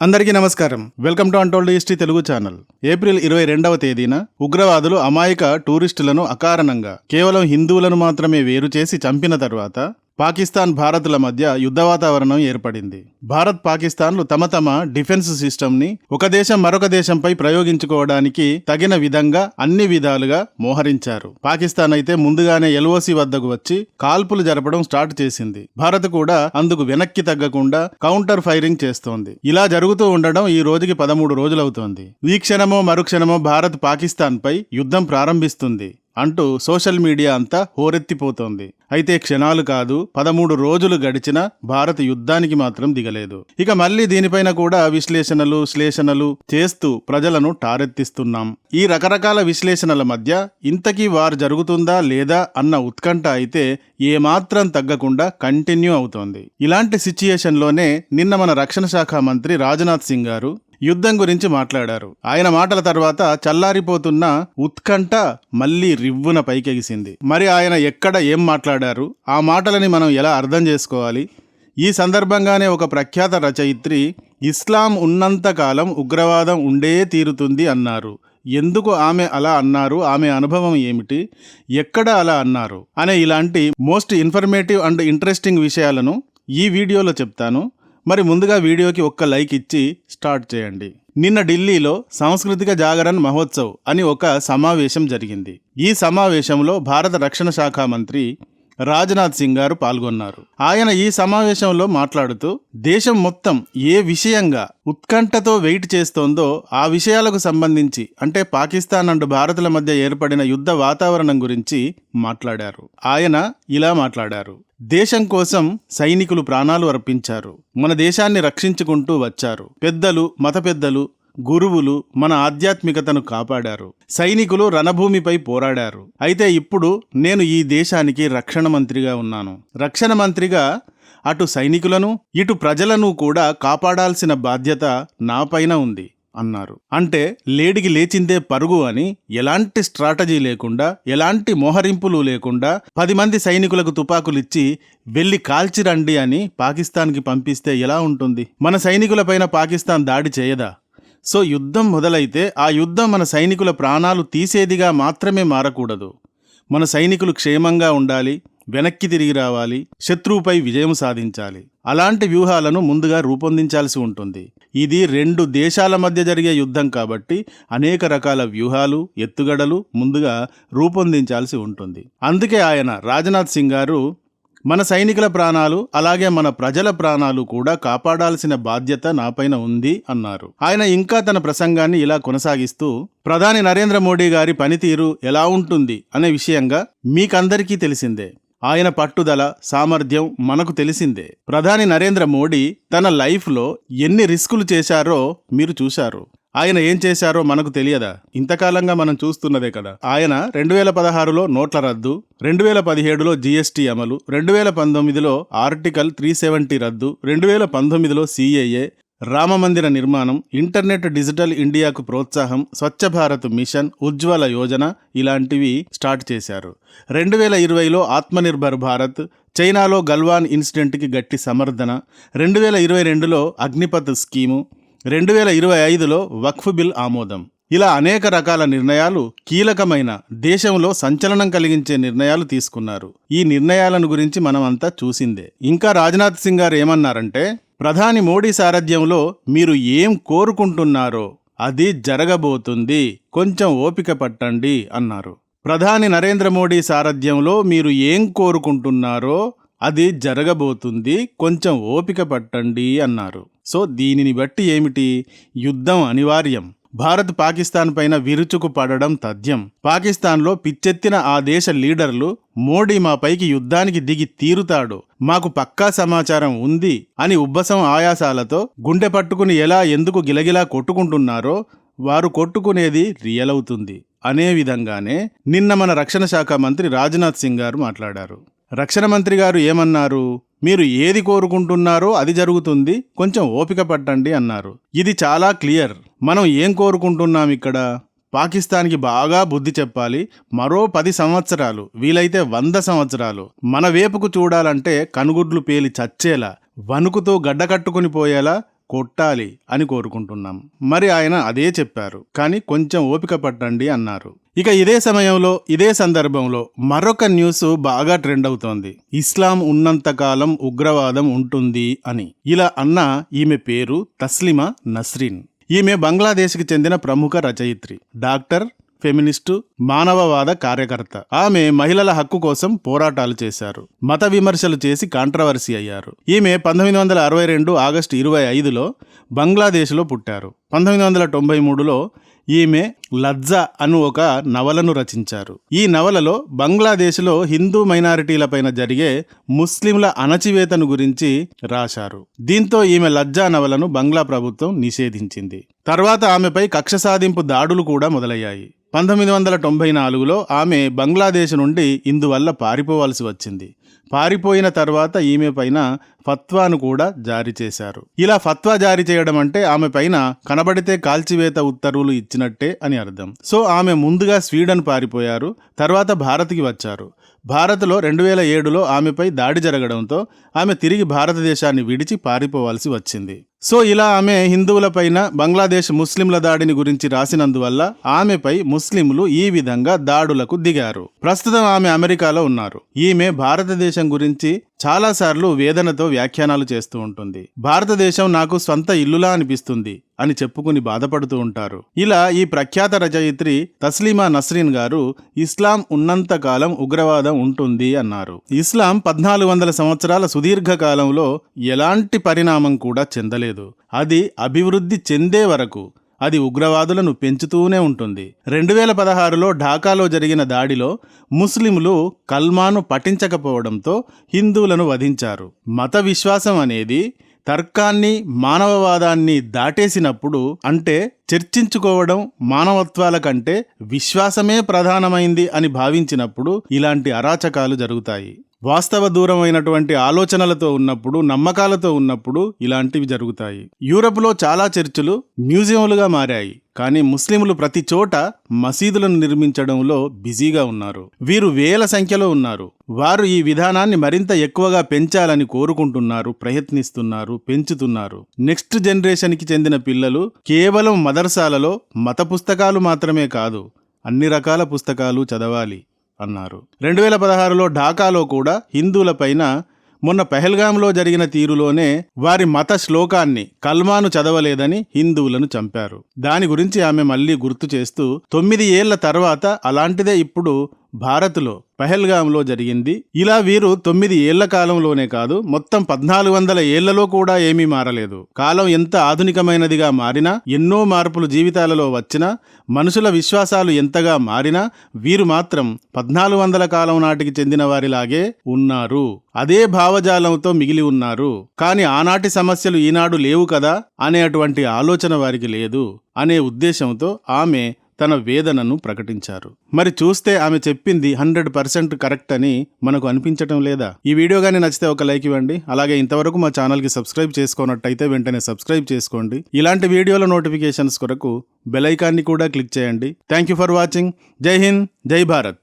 అందరికీ నమస్కారం. Welcome to untold history Telugu channel. April ఇరవై రెండవ తేదీన ఉగ్రవాదులు అమాయక టూరిస్టులను అకారణంగా కేవలం హిందువులను మాత్రమే వేరు చేసి చంపిన తర్వాత పాకిస్తాన్ భారత్ల మధ్య యుద్ధ వాతావరణం ఏర్పడింది. భారత్ పాకిస్తాన్లు తమ తమ డిఫెన్స్ సిస్టమ్ని ఒక దేశం మరొక దేశంపై ప్రయోగించుకోవడానికి తగిన విధంగా అన్ని విధాలుగా మోహరించారు. పాకిస్తాన్ అయితే ముందుగానే ఎల్ఓసి వద్దకు వచ్చి కాల్పులు జరపడం స్టార్ట్ చేసింది. భారత్ కూడా అందుకు వెనక్కి తగ్గకుండా కౌంటర్ ఫైరింగ్ చేస్తోంది. ఇలా జరుగుతూ ఉండడం ఈ రోజుకి పదమూడు రోజులవుతోంది. ఈ క్షణమో మరుక్షణమో భారత్ పాకిస్తాన్ పై యుద్ధం ప్రారంభిస్తుంది. అంటూ సోషల్ మీడియా అంతా హోరెత్తిపోతోంది. అయితే క్షణాలు కాదు పదమూడు రోజులు గడిచిన భారత్ యుద్ధానికి మాత్రం దిగలేదు. ఇక మళ్ళీ దీనిపైన కూడా విశ్లేషణలు శ్లేషణలు చేస్తూ ప్రజలను టారెత్తిస్తున్నాం. ఈ రకరకాల విశ్లేషణల మధ్య ఇంతకీ వారు జరుగుతుందా లేదా అన్న ఉత్కంఠ అయితే ఏమాత్రం తగ్గకుండా కంటిన్యూ అవుతోంది. ఇలాంటి సిచ్యుయేషన్లోనే నిన్న మన రక్షణ శాఖ మంత్రి రాజ్నాథ్ సింగ్ గారు యుద్ధం గురించి మాట్లాడారు. ఆయన మాటల తర్వాత చల్లారిపోతున్న ఉత్కంఠ మళ్ళీ రివ్వున పైకెగిసింది. మరి ఆయన ఎక్కడ ఏం మాట్లాడారు? ఆ మాటలని మనం ఎలా అర్థం చేసుకోవాలి? ఈ సందర్భంగానే ఒక ప్రఖ్యాత రచయిత్రి ఇస్లాం ఉన్నంతకాలం ఉగ్రవాదం ఉండే తీరుతుంది అన్నారు. ఎందుకు ఆమె అలా అన్నారు? ఆమె అనుభవం ఏమిటి? ఎక్కడ అలా అన్నారు? అనే ఇలాంటి మోస్ట్ ఇన్ఫర్మేటివ్ అండ్ ఇంట్రెస్టింగ్ విషయాలను ఈ వీడియోలో చెప్తాను. మరి ముందుగా వీడియోకి ఒక్క లైక్ ఇచ్చి స్టార్ట్ చేయండి. నిన్న ఢిల్లీలో సాంస్కృతిక జాగరణ మహోత్సవ్ అని ఒక సమావేశం జరిగింది. ఈ సమావేశంలో భారత రక్షణ శాఖ మంత్రి రాజ్నాథ్ సింగ్ గారు పాల్గొన్నారు. ఆయన ఈ సమావేశంలో మాట్లాడుతూ దేశం మొత్తం ఏ విషయంగా ఉత్కంఠతో వెయిట్ చేస్తోందో ఆ విషయాలకు సంబంధించి అంటే పాకిస్తాన్ అండ్ భారత్ల మధ్య ఏర్పడిన యుద్ధ వాతావరణం గురించి మాట్లాడారు. ఆయన ఇలా మాట్లాడారు. దేశం కోసం సైనికులు ప్రాణాలు అర్పించారు. మన దేశాన్ని రక్షించుకుంటూ వచ్చారు. పెద్దలు మత పెద్దలు గురువులు మన ఆధ్యాత్మికతను కాపాడారు. సైనికులు రణభూమిపై పోరాడారు. అయితే ఇప్పుడు నేను ఈ దేశానికి రక్షణ మంత్రిగా ఉన్నాను. రక్షణ మంత్రిగా అటు సైనికులను ఇటు ప్రజలను కూడా కాపాడాల్సిన బాధ్యత నాపైన ఉంది అన్నారు. అంటే లేడికి లేచిందే పరుగు అని ఎలాంటి స్ట్రాటజీ లేకుండా ఎలాంటి మోహరింపులు లేకుండా పది మంది సైనికులకు తుపాకులిచ్చి వెళ్ళి కాల్చిరండి అని పాకిస్తాన్కి పంపిస్తే ఎలా ఉంటుంది? మన సైనికులపైన పాకిస్తాన్ దాడి చేయదా? సో యుద్ధం మొదలైతే ఆ యుద్ధం మన సైనికుల ప్రాణాలు తీసేదిగా మాత్రమే మారకూడదు. మన సైనికులు క్షేమంగా ఉండాలి వెనక్కి తిరిగి రావాలి శత్రువుపై విజయం సాధించాలి. అలాంటి వ్యూహాలను ముందుగా రూపొందించాల్సి ఉంటుంది. ఇది రెండు దేశాల మధ్య జరిగే యుద్ధం కాబట్టి అనేక రకాల వ్యూహాలు ఎత్తుగడలు ముందుగా రూపొందించాల్సి ఉంటుంది. అందుకే ఆయన రాజ్నాథ్ సింగ్ గారు మన సైనికుల ప్రాణాలు అలాగే మన ప్రజల ప్రాణాలు కూడా కాపాడాల్సిన బాధ్యత నాపైన ఉంది అన్నారు. ఆయన ఇంకా తన ప్రసంగాన్ని ఇలా కొనసాగిస్తూ ప్రధాని నరేంద్ర మోడీ గారి పనితీరు ఎలా ఉంటుంది? అనే విషయంగా మీకందరికీ తెలిసిందే. ఆయన పట్టుదల సామర్థ్యం మనకు తెలిసిందే. ప్రధాని నరేంద్ర మోడీ తన లైఫ్లో ఎన్ని రిస్కులు చేశారో మీరు చూశారు. ఆయన ఏం చేశారో మనకు తెలియదా? ఇంతకాలంగా మనం చూస్తున్నదే కదా. ఆయన రెండు వేల పదహారులో నోట్ల రద్దు రెండు వేల పదిహేడులో జీఎస్టీ అమలు రెండు వేల పంతొమ్మిదిలో ఆర్టికల్ త్రీ సెవెంటీ రద్దు రెండు వేల పంతొమ్మిదిలో సిఏఏ రామమందిర నిర్మాణం ఇంటర్నెట్ డిజిటల్ ఇండియాకు ప్రోత్సాహం స్వచ్ఛ భారత్ మిషన్ ఉజ్వల యోజన ఇలాంటివి స్టార్ట్ చేశారు. రెండు వేల ఇరవైలో ఆత్మనిర్భర్ భారత్ చైనాలో గల్వాన్ ఇన్సిడెంట్కి గట్టి సమర్థన రెండు వేల ఇరవై రెండులో అగ్నిపథ్ స్కీము రెండు వేల ఇరవై ఐదులో వక్ఫ్ బిల్ ఆమోదం. ఇలా అనేక రకాల నిర్ణయాలు కీలకమైన దేశంలో సంచలనం కలిగించే నిర్ణయాలు తీసుకున్నారు. ఈ నిర్ణయాలను గురించి మనమంతా చూసిందే. ఇంకా రాజ్నాథ్ సింగ్ గారు ఏమన్నారంటే ప్రధాని మోడీ సారథ్యంలో మీరు ఏం కోరుకుంటున్నారో అది జరగబోతుంది. కొంచెం ఓపిక పట్టండి అన్నారు. ప్రధాని నరేంద్ర మోడీ సారథ్యంలో మీరు ఏం కోరుకుంటున్నారో అది జరగబోతుంది కొంచెం ఓపిక పట్టండి అన్నారు. సో దీనిని బట్టి ఏమిటి? యుద్ధం అనివార్యం. భారత్ పాకిస్తాన్ పైన విరుచుకు పడడం తథ్యం. పాకిస్తాన్లో పిచ్చెత్తిన ఆ దేశ లీడర్లు మోడీ మా పైకి యుద్ధానికి దిగి తీరుతాడు. మాకు పక్కా సమాచారం ఉంది అని ఉబ్బసం ఆయాసాలతో గుండె పట్టుకుని ఎలా ఎందుకు గిలగిలా కొట్టుకుంటున్నారో వారు కొట్టుకునేది రియల్ అవుతుంది అనే విధంగానే నిన్న మన రక్షణ శాఖ మంత్రి రాజ్నాథ్ సింగ్ గారు మాట్లాడారు. రక్షణ మంత్రి గారు ఏమన్నారు? మీరు ఏది కోరుకుంటున్నారో అది జరుగుతుంది. కొంచెం ఓపిక పట్టండి అన్నారు. ఇది చాలా క్లియర్. మనం ఏం కోరుకుంటున్నాం ఇక్కడ? పాకిస్తాన్కి బాగా బుద్ధి చెప్పాలి. మరో పది సంవత్సరాలు వీలైతే వంద సంవత్సరాలు. మన వేపుకు చూడాలంటే కనుగుడ్లు పేలి చచ్చేలా వణుకుతో గడ్డకట్టుకుని పోయేలా కొట్టాలి అని కోరుకుంటున్నాం. మరి ఆయన అదే చెప్పారు. కానీ కొంచెం ఓపిక పట్టండి అన్నారు. ఇక ఇదే సమయంలో ఇదే సందర్భంలో మరొక న్యూస్ బాగా ట్రెండ్ అవుతోంది. ఇస్లాం ఉన్నంతకాలం ఉగ్రవాదం ఉంటుంది అని. ఇలా అన్న ఈమె పేరు తస్లిమా నస్రీన్. ఈమె బంగ్లాదేశ్కి చెందిన ప్రముఖ రచయిత్రి. డాక్టర్ ఫెమినిస్టు మానవవాద కార్యకర్త. ఆమె మహిళల హక్కు కోసం పోరాటాలు చేశారు. మత విమర్శలు చేసి కాంట్రవర్సీ అయ్యారు. ఈమె పంతొమ్మిది వందల అరవై రెండు ఆగస్టు ఇరవై ఐదులో బంగ్లాదేశ్లో పుట్టారు. పంతొమ్మిది వందల తొంభై మూడులో ఈమె లజ్జా అను ఒక నవలను రచించారు. ఈ నవలలో బంగ్లాదేశ్లో హిందూ మైనారిటీలపైన జరిగే ముస్లింల అణచివేతను గురించి రాశారు. దీంతో ఈమె లజ్జా నవలను బంగ్లా ప్రభుత్వం నిషేధించింది. తర్వాత ఆమెపై కక్ష సాధింపు దాడులు కూడా మొదలయ్యాయి. పంతొమ్మిది వందల తొంభై నాలుగులో ఆమె బంగ్లాదేశ్ నుండి ఇందువల్ల పారిపోవాల్సి వచ్చింది. పారిపోయిన తర్వాత ఈమె పైన ఫత్వాను కూడా జారీ చేశారు. ఇలా ఫత్వా జారీ చేయడం అంటే ఆమె పైన కనబడితే కాల్చివేత ఉత్తర్వులు ఇచ్చినట్టే అని అర్థం. సో ఆమె ముందుగా స్వీడన్ పారిపోయారు తర్వాత భారత్కి వచ్చారు. భారత్లో రెండు వేల ఏడులో ఆమెపై దాడి జరగడంతో ఆమె తిరిగి భారతదేశాన్ని విడిచి పారిపోవాల్సి వచ్చింది. సో ఇలా ఆమె హిందువులపైన బంగ్లాదేశ్ ముస్లింల దాడిని గురించి రాసినందువల్ల ఆమెపై ముస్లింలు ఈ విధంగా దాడులకు దిగారు. ప్రస్తుతం ఆమె అమెరికాలో ఉన్నారు. ఈమె భారతదేశం గురించి చాలాసార్లు వేదనతో వ్యాఖ్యానాలు చేస్తూ ఉంటుంది. భారతదేశం నాకు స్వంత ఇల్లులా అనిపిస్తుంది అని చెప్పుకుని బాధపడుతూ ఉంటారు. ఇలా ఈ ప్రఖ్యాత రచయిత్రి తస్లీమా నస్రీన్ గారు ఇస్లాం ఉన్నంత కాలం ఉగ్రవాదం ఉంటుంది అన్నారు. ఇస్లాం పద్నాలుగు వందల సంవత్సరాల సుదీర్ఘ కాలంలో ఎలాంటి పరిణామం కూడా చెందలేదు. అది అభివృద్ధి చెందే వరకు అది ఉగ్రవాదులను పెంచుతూనే ఉంటుంది. రెండు వేల పదహారులో ఢాకాలో జరిగిన దాడిలో ముస్లింలు కల్మాను పఠించకపోవడంతో హిందువులను వధించారు. మత విశ్వాసం అనేది తర్కాన్ని మానవవాదాన్ని దాటేసినప్పుడు అంటే చర్చించుకోవడం మానవత్వాల కంటే విశ్వాసమే ప్రధానమైంది అని భావించినప్పుడు ఇలాంటి అరాచకాలు జరుగుతాయి. వాస్తవ దూరమైనటువంటి ఆలోచనలతో ఉన్నప్పుడు నమ్మకాలతో ఉన్నప్పుడు ఇలాంటివి జరుగుతాయి. యూరప్లో చాలా చర్చిలు మ్యూజియంలుగా మారాయి. కానీ ముస్లింలు ప్రతి చోట మసీదులను నిర్మించడంలో బిజీగా ఉన్నారు. వీరు వేల సంఖ్యలో ఉన్నారు. వారు ఈ విధానాన్ని మరింత ఎక్కువగా పెంచాలని కోరుకుంటున్నారు ప్రయత్నిస్తున్నారు పెంచుతున్నారు. నెక్స్ట్ జనరేషన్కి చెందిన పిల్లలు కేవలం మదర్సాలలో మత పుస్తకాలు మాత్రమే కాదు అన్ని రకాల పుస్తకాలు చదవాలి. అన్నారు. రెండు వేల పదహారులో ఢాకాలో కూడా హిందువులపైన మొన్న పెహల్గాంలో జరిగిన తీరులోనే వారి మత శ్లోకాన్ని కల్మాను చదవలేదని హిందువులను చంపారు. దాని గురించి ఆమె మళ్ళీ గుర్తు చేస్తూ తొమ్మిది ఏళ్ళ తర్వాత అలాంటిదే ఇప్పుడు భారత్లో పహల్గాంలో జరిగింది. ఇలా వీరు తొమ్మిది ఏళ్ళ కాలంలోనే కాదు మొత్తం పద్నాలుగు వందల ఏళ్ళలో కూడా ఏమీ మారలేదు. కాలం ఎంత ఆధునికమైనదిగా మారినా ఎన్నో మార్పులు జీవితాలలో వచ్చినా మనుషుల విశ్వాసాలు ఎంతగా మారినా వీరు మాత్రం పద్నాలుగు వందల కాలం నాటికి చెందిన వారిలాగే ఉన్నారు. అదే భావజాలంతో మిగిలి ఉన్నారు. కానీ ఆనాటి సమస్యలు ఈనాడు లేవు కదా అనేటువంటి ఆలోచన వారికి లేదు. అనే ఉద్దేశంతో ఆమె తన వేదనను ప్రకటించారు. మరి చూస్తే ఆమె చెప్పింది హండ్రెడ్ పర్సెంట్ కరెక్ట్ అని మనకు అనిపించటం లేదా? ఈ వీడియో కానీ నచ్చితే ఒక లైక్ ఇవ్వండి. అలాగే ఇంతవరకు మా ఛానల్కి సబ్స్క్రైబ్ చేసుకున్నట్టయితే వెంటనే సబ్స్క్రైబ్ చేసుకోండి. ఇలాంటి వీడియోల నోటిఫికేషన్స్ కొరకు బెలైకాన్ని కూడా క్లిక్ చేయండి. Thank you for watching. జై హింద్ జై భారత్.